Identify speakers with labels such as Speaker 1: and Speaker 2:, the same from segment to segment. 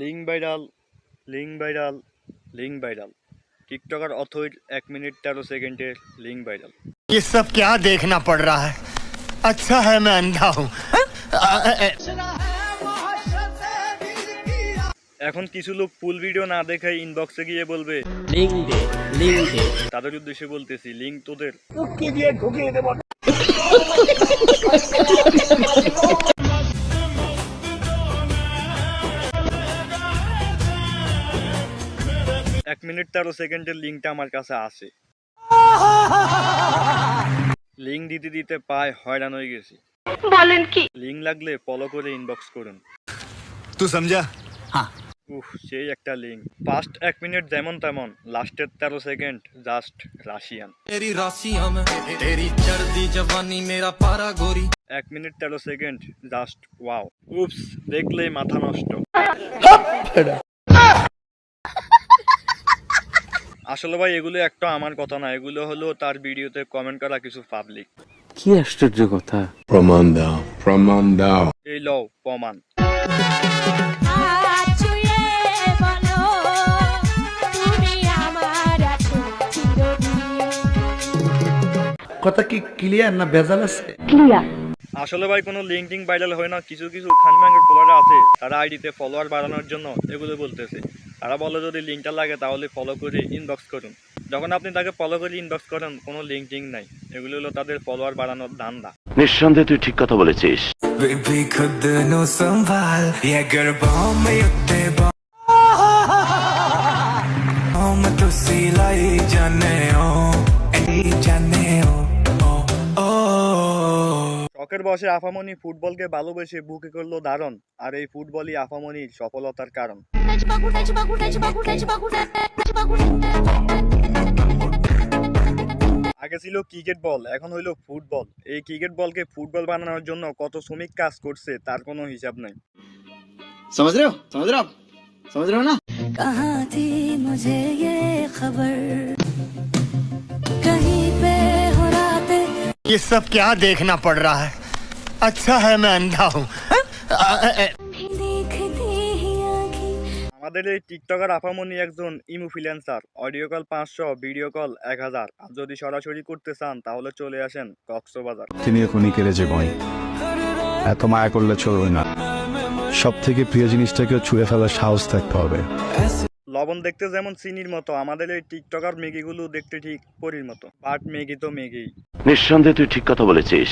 Speaker 1: link viral link viral link viral TikToker অথৈর এক minute তেরো সেকেন্ডের লিঙ্ক ভাইরাল
Speaker 2: ये सब क्या देखना पड़ रहा है अच्छा है मैं अंधा हूँ
Speaker 1: এখন কিছু লোক ফুল ভিডিও না দেখাই ইনবক্সে গিয়ে বলবে
Speaker 3: লিঙ্ক দে লিঙ্ক দে
Speaker 1: তাদের উদ্দেশ্যে বলতেছি লিঙ্ক তোদের এক মিনিট তেরো সেকেন্ডের লিঙ্কটা আমার কাছে আছে। লিঙ্ক দিতে দিতে পায় হয়রান হয়ে গেছি।
Speaker 4: বলেন কি?
Speaker 1: লিঙ্ক লাগলে ফলো করে ইনবক্স করুন।
Speaker 2: তুই সমঝা
Speaker 1: উফ সেই একটা লিঙ্ক। ফার্স্ট এক মিনিট যেমন তেমন লাস্টের তেরো সেকেন্ড জাস্ট রাশিয়ান এক মিনিট তেরো সেকেন্ড জাস্ট ওয়াও উফস দেখলেই মাথা নষ্ট। হ্যাঁ। আসলে ভাই এগুলো একটা আমার কথা না এগুলো হলো তার ভিডিওতে কমেন্ট করা কিছু পাবলিক
Speaker 3: কি আশ্চর্য কথা?
Speaker 5: প্রমাণ দাও প্রমাণ দাও।
Speaker 1: এই লও প্রমাণ।
Speaker 4: ছুঁয়ে আমার আছো চিরদিন।
Speaker 6: কথা কি ক্লিয়ার না ভেজাল আছে?
Speaker 1: আসলে ভাই কোনো লিঙ্কিং ভাইরাল হয় না কিছু কিছু খানম্যাঙ্গের ফলোয়ার আছে তারা আইডিতে ফলোয়ার বাড়ানোর জন্য এগুলো বলতেছে। তারা বলে যদি লিঙ্কটা লাগে তাহলে ফলো করে ইনবক্স করুন। যখন আপনি তাকে ফলো করে ইনবক্স করেন কোনো লিঙ্ক টিং নাই। এগুলো হলো তাদের ফলোয়ার বাড়ানোর ধান্দা।
Speaker 7: নিঃসন্দেহে তুই ঠিক কথা বলেছিস।
Speaker 1: শখের বসে আফামনি ফুটবলকে ভালোবেসে বুকে করল দারণ আর এই ফুটবলই আফামনির সফলতার কারণ। আগে ছিল ক্রিকেট বল এখন হইলো ফুটবল এই ক্রিকেট বলকে ফুটবল বানানোর জন্য কত শ্রমিক কাজ করছে তার কোনো হিসাব নাই
Speaker 6: समझ रहे हो समझ रहे हो आप समझ रहे हो ना
Speaker 4: कहाँ थी मुझे ये खबर कहीं पे हो रातें
Speaker 2: ये सब क्या देखना पड़ रहा है अच्छा है मैं अंधा हूँ
Speaker 4: भी देखती ही आँखें
Speaker 1: আমাদের এই টিকটকার আফামনি একজন ইমোফিলেন্সার অডিও কল পাঁচশো ভিডিও কল এক হাজার। আর যদি সরাসরি করতে চান তাহলে চলে আসেন কক্সবাজার।
Speaker 8: তিনি এখনই কেড়েছে ভয় এত মায়া করলে চলবে না। সব থেকে প্রিয় জিনিসটাকে ছুঁড়ে ফেলার সাহস থাকতে হবে।
Speaker 1: লবণ দেখতে যেমন চিনির মতো আমাদের এই টিকটকার মেগিগুলো দেখতে ঠিক পরির মতো। বাট মেগি তো মেগি
Speaker 7: নিঃসন্দেহে তুই ঠিক কথা বলেছিস।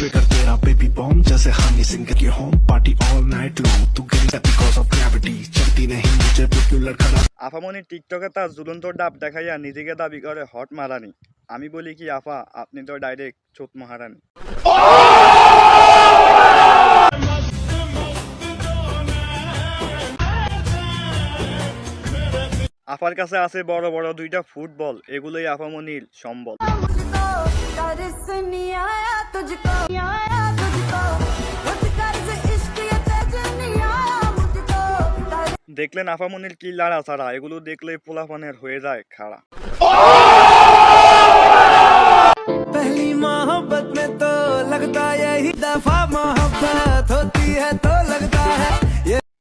Speaker 6: फिगर तेरा बेबी बॉम्ब जैसे हनी सिंह की home party all night long तू गिरता बिकॉज ऑफ ग्रेविटी चलती नहीं मुझे पॉपुलर खड़ा
Speaker 1: আফামনি টিকটকে তার ঝুলন্ত ডাব দেখাইয়া নিজেকে দাবি করে হট মারানি আমি বলি কি আফা আপনি তো ডাইরেক্ট চোখ মহারানি আপার কাছে আছে বড় বড় দুইটা ফুটবল, এগুলোই আফামনির সম্বল। দেখলেন আফামনির কি লাড়া ছাড়া এগুলো দেখলে পোলাপানের হয়ে যায় খাড়া।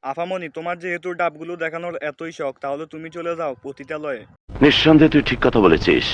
Speaker 1: আফামনি, তোমার যেহেতু ডাবগুলো দেখানোর এতই শখ, তাহলে তুমি চলে যাও পতিতালয়ে
Speaker 7: নিঃসন্দেহে তুই ঠিক কথা বলেছিস।